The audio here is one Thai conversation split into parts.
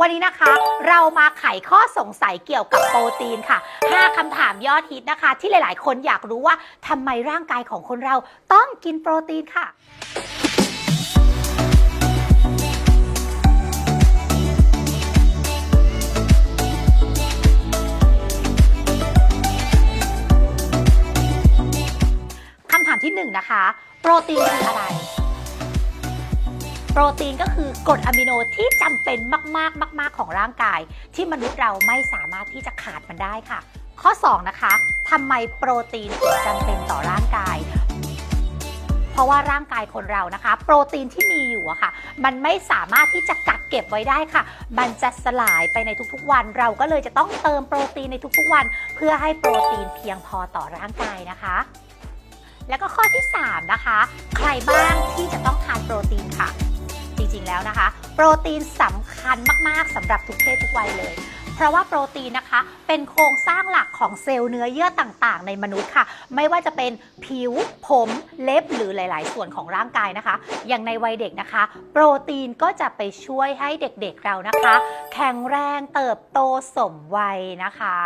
วันนี้นะคะเรามาไขข้อสงสัยเกี่ยวกับโปรตีนค่ะ 5คำถามยอดฮิตนะคะ ที่หลาย ๆ คนอยากรู้ว่าทำไมร่างกายของคนเราต้องกินโปรตีนค่ะคำถามที่ 1 นะคะ โปรตีนคืออะไร โปรตีนก็คือกรดอะมิโนที่จำเป็นมากๆมาก ๆ ของร่างกาย ที่มนุษย์เราไม่สามารถที่จะขาดมันได้ค่ะ ข้อ 2 นะคะทำไมโปรตีนถึงจำเป็นต่อร่างกายเพราะว่าร่างกายคนเรานะคะ โปรตีนที่มีอยู่อะค่ะ มันไม่สามารถที่จะกักเก็บไว้ได้ค่ะ มันจะสลายไปในทุกๆวัน เราก็เลยจะต้องเติมโปรตีนในทุกๆวัน เพื่อให้โปรตีนเพียงพอต่อร่างกายนะคะ แล้วก็ข้อที่ 3 นะคะ ใครบ้าง นะคะ โปรตีนสำคัญมากๆสำหรับทุกเพศทุกวัยเลย เพราะว่าโปรตีนนะคะ เป็นโครงสร้างหลักของเซลล์เนื้อเยื่อต่างๆ ในมนุษย์ค่ะ ไม่ว่าจะเป็นผิว ผม เล็บหรือหลาย ๆ ส่วนของร่างกายนะคะ อย่างในวัยเด็กนะคะ โปรตีนก็จะไปช่วยให้เด็กๆเรานะคะ แข็งแรงเติบโตสมวัยนะคะ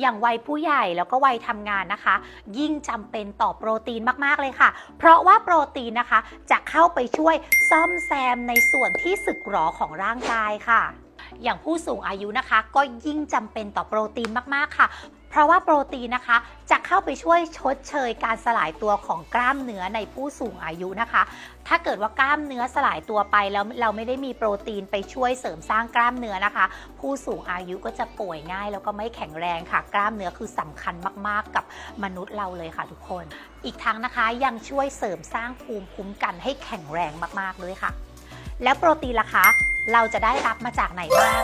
อย่างวัยผู้ใหญ่แล้วก็วัยทำงานนะคะ ยิ่งจำเป็นต่อโปรตีนมากๆเลยค่ะ เพราะว่าโปรตีนนะคะจะเข้าไปช่วยซ่อมแซมในส่วนที่สึกหรอของร่างกายค่ะ อย่างผู้สูงอายุนะคะ ก็ยิ่งจำเป็นต่อโปรตีนมากๆค่ะ เพราะว่าโปรตีนนะคะ จะเข้าไปช่วยชดเชยการสลายตัวของกล้ามเนื้อในผู้สูงอายุนะคะ ถ้าเกิดว่ากล้ามเนื้อสลายตัวไปแล้วเราไม่ได้มีโปรตีนไปช่วยเสริมสร้างกล้ามเนื้อนะคะ ผู้สูงอายุก็จะป่วยง่าย แล้วก็ไม่แข็งแรงค่ะ กล้ามเนื้อคือสำคัญมากๆ กับมนุษย์เราเลยค่ะทุกคน อีกทั้งนะคะยังช่วยเสริมสร้างภูมิคุ้มกันให้แข็งแรงมากๆเลยค่ะ แล้วโปรตีนล่ะคะ เราจะได้รับมาจากไหนบ้าง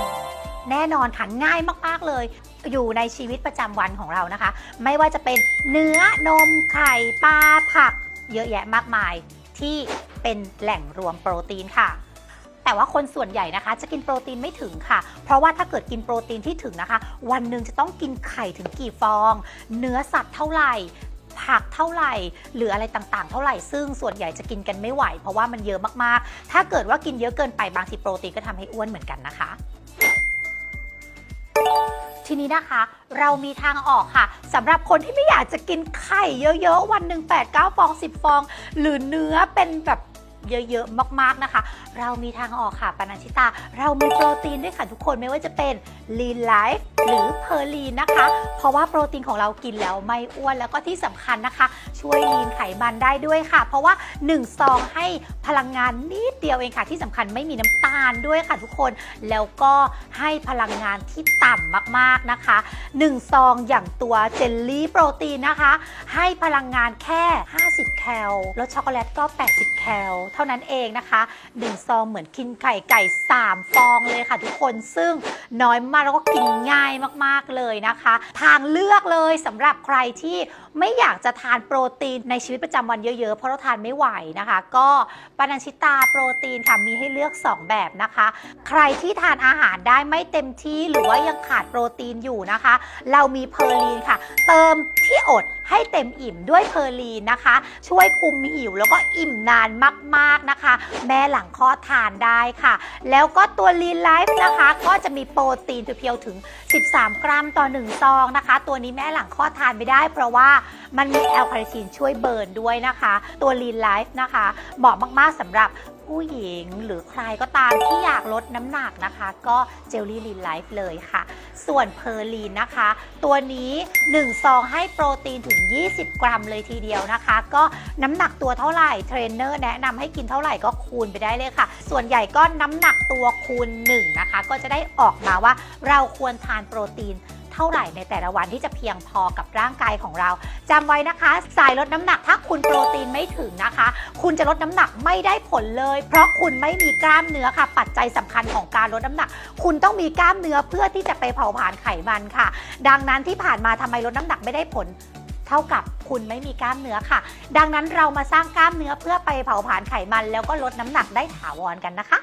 แน่นอนค่ะง่ายมากๆเลย อยู่ในชีวิตประจำวันของเรานะคะ ไม่ว่าจะเป็นเนื้อนมไข่ปลาผัก เยอะแยะมากมายที่เป็นแหล่งรวมโปรตีนค่ะแต่ว่าคนส่วนใหญ่นะคะจะกินโปรตีนไม่ถึงค่ะ เพราะว่าถ้าเกิดกินโปรตีนที่ถึงนะคะ วันหนึ่งจะต้องกินไข่ถึงกี่ฟอง เนื้อสัตว์เท่าไหร่ ผักเท่าไหร่ หรืออะไรต่างๆ เท่าไหร่ซึ่งส่วนใหญ่จะกินกันไม่ไหว เพราะว่ามันเยอะมากๆ ถ้าเกิดว่ากินเยอะเกินไปบางทีโปรตีนก็ทำให้อ้วนเหมือนกันนะคะทีนี้นะคะ เรามีทางออกค่ะสำหรับคนที่ไม่อยากจะกินไข่เยอะๆ วันหนึ่ง8 9 ฟอง 10 ฟอง หรือเนื้อเป็นแบบ เยอะๆ มากๆนะคะ เรามีทางออกค่ะปานัญชิตา เรามีโปรตีนด้วยค่ะทุกคนไม่ว่าจะเป็นลีนไลฟ์หรือเพอร์ลีนนะคะ เพราะว่าโปรตีนของเรากินแล้วไม่อ้วนแล้วก็ที่สำคัญนะคะ ช่วยลีนไขมันได้ด้วยค่ะ เพราะว่า1ซองให้พลังงานนิดเดียวเองค่ะ ที่สำคัญไม่มีน้ำตาลด้วยค่ะทุกคนแล้วก็ให้พลังงานที่ต่ำมากๆนะคะ1ซองอย่างตัวเจลลี่โปรตีนนะคะ ให้พลังงานแค่ 50 แคลรสช็อกโกแลตก็ 80 แคลท่านั้นเองนะคะ1ซองเหมือนกินไข่ไก่ 3 ฟองเลยค่ะ ทุกคนซึ่งน้อยมากแล้วก็กินง่ายมากๆเลยนะคะ ทางเลือกเลยสำหรับใครที่ไม่อยากจะทานโปรตีนในชีวิตประจำวันเยอะๆ เพราะเราทานไม่ไหวนะคะ ก็ปานัญชิตาโปรตีนค่ะมีให้เลือก 2 แบบนะคะ ใครที่ทานอาหารได้ไม่เต็มที่หรือว่ายังขาดโปรตีนอยู่นะคะ เรามีเพอร์ลีนค่ะ เติมที่อดให้เต็มอิ่มด้วยเพอร์ลีนนะคะ ช่วยคุมหิวแล้วก็อิ่มนานมากๆนะคะ แม่หลังคลอดทานได้ค่ะ แล้วก็ตัวลีนไลฟ์นะคะ ก็จะมีโปรตีนเพียวๆถึง 13 กรัมต่อ 1 ซองนะคะ ตัวนี้แม่หลังคลอดทานไม่ได้ เพราะว่ามันมีแอลคาเนทีนช่วยเบิร์นด้วยนะคะ ตัวลีนไลฟ์นะคะเหมาะมากๆสำหรับ ผู้หญิงหรือใครก็ตามที่อยากลดน้ำหนักนะคะ ก็เจลลี่ลีนไลฟ์เลยค่ะ ส่วนเพอร์ลีนนะคะ ตัวนี้1ซองให้โปรตีนถึง 20 กรัมเลยทีเดียวนะคะ ก็น้ำหนักตัวเท่าไหร่เทรนเนอร์แนะนำให้กินเท่าไหร่ก็คูณไปได้เลยค่ะ ส่วนใหญ่ก็น้ำหนักตัวคูณ1นะคะก็จะได้ออกมาว่าเราควรทานโปรตีน ท่าไหร่ในแต่ละวันที่จะเพียงพอกับร่างกายของเราจำไว้นะคะสายลดน้ำหนักถ้าคุณโปรตีนไม่ถึงนะคะ คุณจะลดน้ำหนักไม่ได้ผลเลย เพราะคุณไม่มีกล้ามเนื้อค่ะ ปัจจัยสำคัญของการลดน้ำหนัก คุณต้องมีกล้ามเนื้อเพื่อที่จะไปเผาผลาญไขมันค่ะ ดังนั้นที่ผ่านมาทำไมลดน้ำหนักไม่ได้ผลเท่ากับคุณไม่มีกล้ามเนื้อค่ะ ดังนั้นเรามาสร้างกล้ามเนื้อเพื่อไปเผาผลาญไขมัน แล้วก็ลดน้ำหนักได้ถาวรกันนะคะ